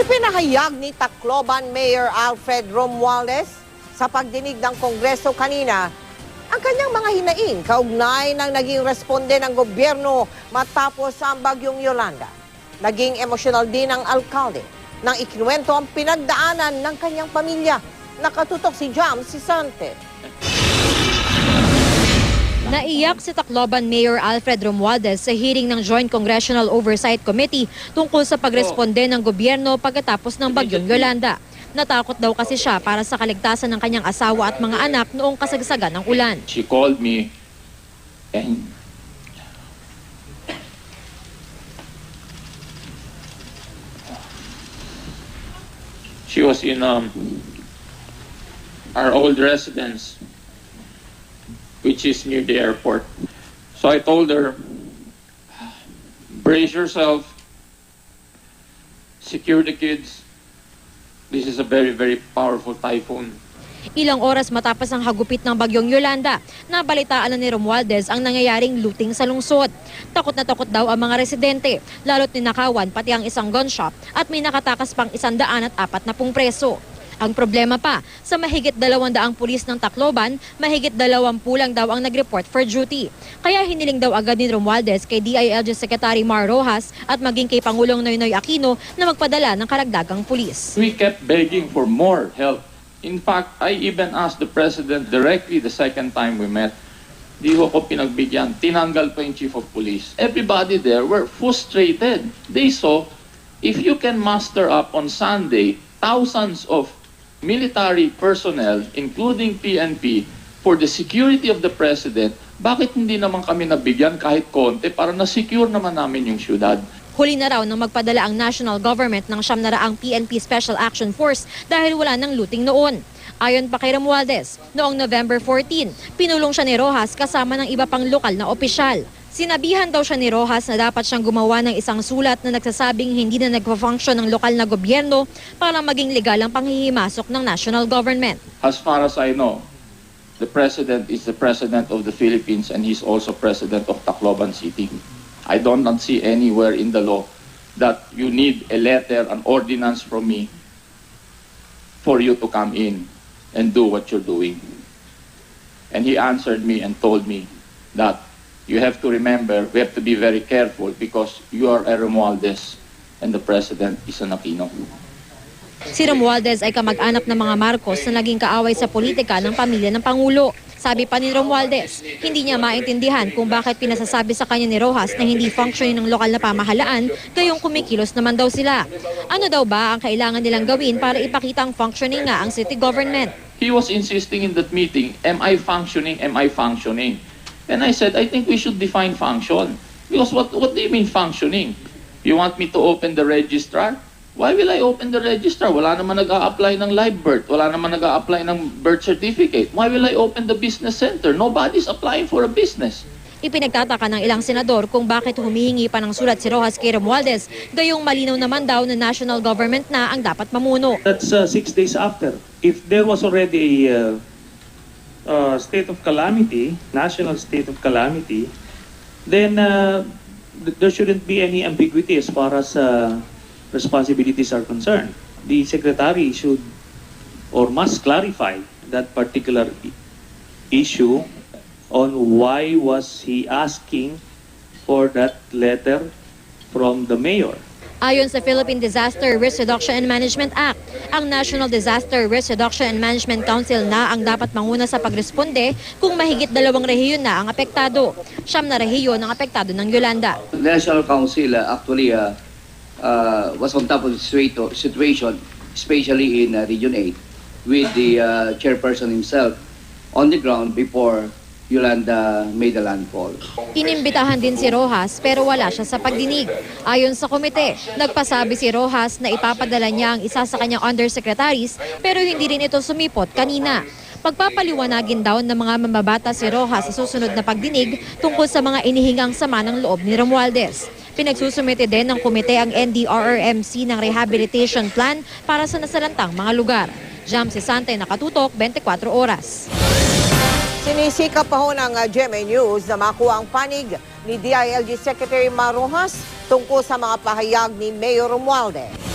Ipinahayag ni Tacloban Mayor Alfred Romualdez sa pagdinig ng Kongreso kanina ang kanyang mga hinaing kaugnay ng naging responde ng gobyerno matapos ang bagyong Yolanda. Naging emosyonal din ang alkalde nang ikinuwento ang pinagdaanan ng kanyang pamilya. Nakatutok si Jam si Sante. Naiyak si Tacloban Mayor Alfred Romualdez sa hearing ng Joint Congressional Oversight Committee tungkol sa pagresponde ng gobyerno pagkatapos ng bagyong Yolanda. Natakot daw kasi siya para sa kaligtasan ng kanyang asawa at mga anak noong kasagsagan ng ulan. she called me and she was in um, our old residence which is near the airport so i told her brace yourself secure the kids this is a very very powerful typhoon Ilang oras matapos ang hagupit ng bagyong Yolanda, nabalitaan na ni Romualdez ang nangyayaring looting sa lungsod. Takot na takot daw ang mga residente, lalo't ninakawan pati ang isang gun shop at may nakatakas pang isandaan at apat na pung preso. Ang problema pa, sa mahigit dalawang daang pulis ng Tacloban, mahigit dalawampu lang daw ang nag-report for duty. Kaya hiniling daw agad ni Romualdez kay DILG Secretary Mar Rojas at maging kay Pangulong Noynoy Aquino na magpadala ng karagdagang pulis. We kept begging for more help. In fact, I even asked the President directly the second time we met. Di ko ko pinagbigyan. Tinanggal pa yung Chief of Police. Everybody there were frustrated. They saw, if you can muster up on Sunday thousands of military personnel, including PNP, for the security of the President, bakit hindi naman kami nabigyan kahit konti para na-secure naman namin yung syudad? Huli na raw nang magpadala ang national government ng siyam na raang PNP Special Action Force dahil wala nang looting noon. Ayon pa kay Romualdez, noong November 14, pinulong siya ni Rojas kasama ng iba pang lokal na opisyal. Sinabihan daw siya ni Rojas na dapat siyang gumawa ng isang sulat na nagsasabing hindi na nagpa-function ng lokal na gobyerno para maging legal ang panghihimasok ng national government. As far as I know, the president is the president of the Philippines and he's also president of Tacloban City. I do not see anywhere in the law that you need a letter, an ordinance from me for you to come in and do what you're doing. And he answered me and told me that you have to remember, we have to be very careful because you are a Romualdez and the president is an Aquino. Si Romualdez ay kamag-anak ng mga Marcos na naging kaaway sa politika ng pamilya ng Pangulo. Sabi pa ni Romualdez, hindi niya maintindihan kung bakit pinasasabi sa kanya ni Rojas na hindi functioning ng lokal na pamahalaan, gayong kumikilos naman daw sila. Ano daw ba ang kailangan nilang gawin para ipakita ang functioning nga ang city government? He was insisting in that meeting, am I functioning, am I functioning? And I said, I think we should define function. Because what, what do you mean functioning? You want me to open the registrar? Why will I open the registrar? Wala naman nag apply ng live birth. Wala naman nag apply ng birth certificate. Why will I open the business center? Nobody's applying for a business. Ipinagtataka ng ilang senador kung bakit humihingi pa ng sulat si Rojas kay Romualdez, gayong malinaw naman daw na national government na ang dapat mamuno. That's uh, six days after. If there was already a uh, uh, state of calamity, national state of calamity, then uh, th- there shouldn't be any ambiguity as far as uh, responsibilities are concerned. The secretary should or must clarify that particular issue on why was he asking for that letter from the mayor. Ayon sa Philippine Disaster Risk Reduction and Management Act, ang National Disaster Risk Reduction and Management Council na ang dapat manguna sa pagresponde kung mahigit dalawang rehiyon na ang apektado. Siyam na rehiyon ang apektado ng Yolanda. National Council uh, actually uh, uh, was on top of the situa- situation, especially in uh, Region 8, with the uh, chairperson himself on the ground before Yolanda made the landfall. Inimbitahan din si Rojas pero wala siya sa pagdinig. Ayon sa komite, nagpasabi si Rojas na ipapadala niya ang isa sa kanyang undersecretaries pero hindi rin ito sumipot kanina. Pagpapaliwanagin daw ng mga mambabata si Rojas sa susunod na pagdinig tungkol sa mga inihingang sama ng loob ni Romualdez. Pinagsusumite din ng komite ang NDRRMC ng rehabilitation plan para sa nasalantang mga lugar. Jam Sante, Nakatutok, 24 Oras. Sinisikap pa ho ng uh, GMA News na makuha ang panig ni DILG Secretary Marojas tungkol sa mga pahayag ni Mayor Romualdez.